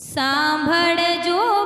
સાંભળજો.